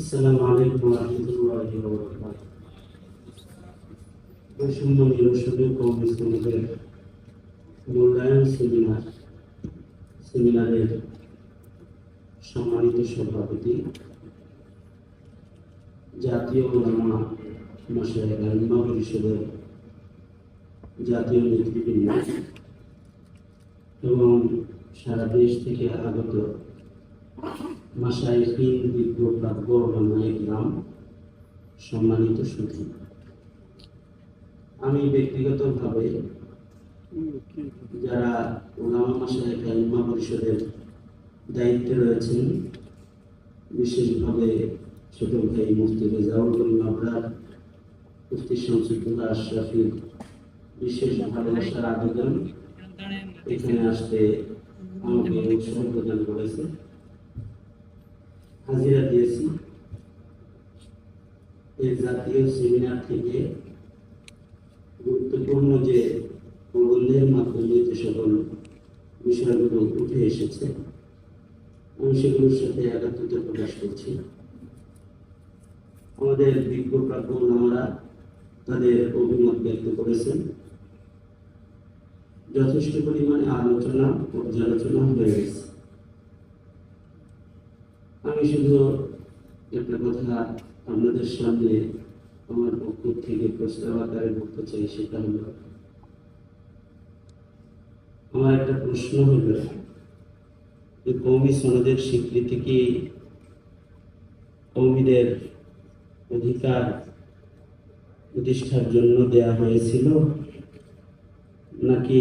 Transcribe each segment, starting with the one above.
আসসালামু আলাইকুম ওয়া রাহমাতুল্লাহি ওয়া বারাকাতুহু। বৈষম্য নিরসনে কৌমি শ্রমিকের মূল্যায়ন সেমিনার, সেমিনারের সম্মানিত সভাপতি, জাতীয় ওলামা মশাই আলিমা পরিষদের জাতীয় নেতৃবৃন্দ এবং সারা দেশ থেকে আগত সম্মানিত সুখী আমি ব্যক্তিগতভাবে যারা ওলামা মাসায় পরিষদের দায়িত্বে রয়েছেন, বিশেষভাবে ছোট ভাই মুফতি রেজাউল করিম আবেদন এখানে আসতে আমাকে উৎসাহ প্রদান করেছে। হাজিরা দিয়েছি। এই জাতীয় সেমিনার থেকে গুরুত্বপূর্ণ যে প্রবন্ধের মাধ্যমে যে সকল বিষয়গুলো উঠে এসেছে, আমি সেগুলোর সাথে একাত্মতা প্রকাশ করছি। আমাদের বিজ্ঞ আমরা তাদের অভিমত ব্যক্ত করেছেন। যথেষ্ট পরিমাণে আলোচনা, পর্যালোচনা হয়ে গেছে। আমি শুধু একটা কথা আপনাদের সামনে আমার পক্ষ থেকে প্রস্তাব আকারে বলতে চাই, সেটা হলো, আমার একটা প্রশ্ন হলো যে কৌমি সনদের স্বীকৃতি কি কৌমিদের অধিকার প্রতিষ্ঠার জন্য দেয়া হয়েছিল? নাকি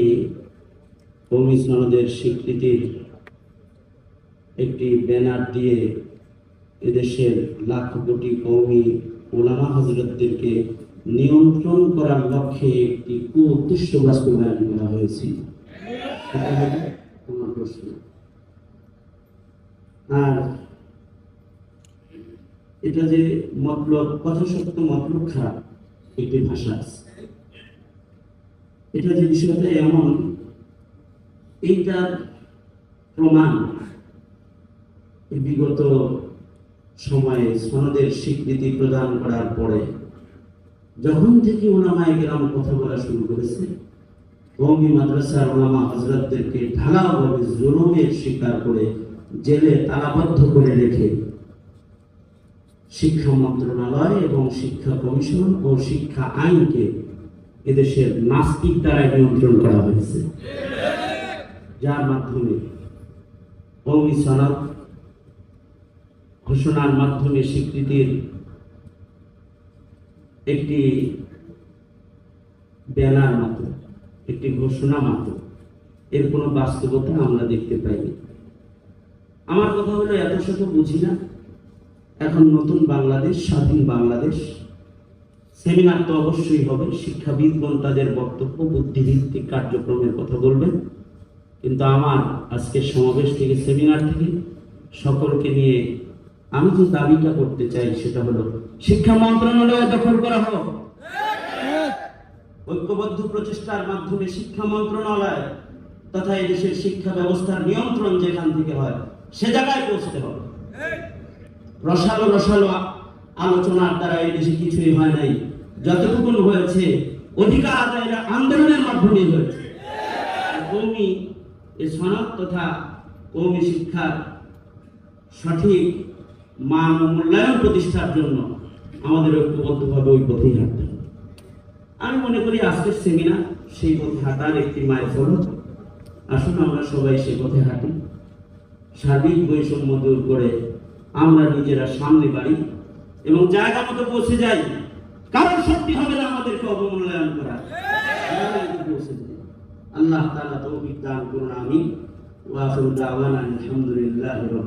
কৌমি সনদের স্বীকৃতির একটি ব্যানার দিয়ে এদেশের লাখ কোটি কৌমি ওলামা হজরতদেরকে নিয়ন্ত্রণ করার লক্ষ্যে একটি কু উদ্দেশ্য বাস্তবায়ন করা প্রশ্ন। আর এটা যে মতলব কথা মতলব খারাপ, একটি ভাষা এটা যে বিষয়টা এমন, এইটার প্রমাণ বিগত সময়ে সনদের স্বীকৃতি প্রদান করার পরে যখন থেকে ওলামায় গ্রাম কথা বলা শুরু করেছে কৌমি মাদ্রাসার ওলামা হজরতদেরকে ঢালাওভাবে জুলুমের শিকার করে জেলে তালাবদ্ধ করে রেখে শিক্ষা মন্ত্রণালয় এবং শিক্ষা কমিশন ও শিক্ষা আইনকে এদেশের নাস্তিক দ্বারা নিয়ন্ত্রণ করা হয়েছে। যার মাধ্যমে কৌমি সনদ ঘোষণার মাধ্যমে স্বীকৃতির একটি ব্যানার মাত্র, একটি ঘোষণা মাত্র। এর কোনো বাস্তবতা আমরা দেখতে পাইনি। আমার কথা হলো, এত শত বুঝি না। এখন নতুন বাংলাদেশ, স্বাধীন বাংলাদেশ। সেমিনার তো অবশ্যই হবে। শিক্ষাবিদগণ তাদের বক্তব্য বুদ্ধিভিত্তিক কার্যক্রমের কথা বলবেন। কিন্তু আমার আজকের সমাবেশ থেকে, সেমিনার থেকে সকলকে নিয়ে আমি যে দাবিটা করতে চাই সেটা হলো শিক্ষা মন্ত্রণালয় দখল করা হোক। ঐক্যবদ্ধ প্রচেষ্টার মাধ্যমে শিক্ষা মন্ত্রণালয় তথা এদেশের শিক্ষা ব্যবস্থার নিয়ন্ত্রণ যেখান থেকে হয়, সে জায়গায় পৌঁছতে হবে। রসালো রসালো আলোচনার দ্বারা এই দেশে কিছুই হয় নাই। যতটুকু হয়েছে, অধিকার আদায়ের আন্দোলনের মাধ্যমে হয়েছে। কৌমি এই সনদ তথা কৌমি শিক্ষার সঠিক মান মূল্যায়ন প্রতিষ্ঠার জন্য আমাদের ঐক্যবদ্ধভাবে ওই পথেই হাঁটতে আমি মনে করি আজকের সেমিনার সেই পথে হাঁটার একটি মায়ের ফলক। আসুন আমরা সবাই সেই পথে হাঁটি। সার্বিক বৈষম্য দূর করে আমরা নিজেরা সামনে বাড়ি এবং জায়গা মতো পৌঁছে যাই। কারণ সত্যি হবে না আমাদেরকে অবমূল্যায়ন করা। আল্লাহ তাআলা তৌফিক দান করুন, আমিন। ওয়া আখিরু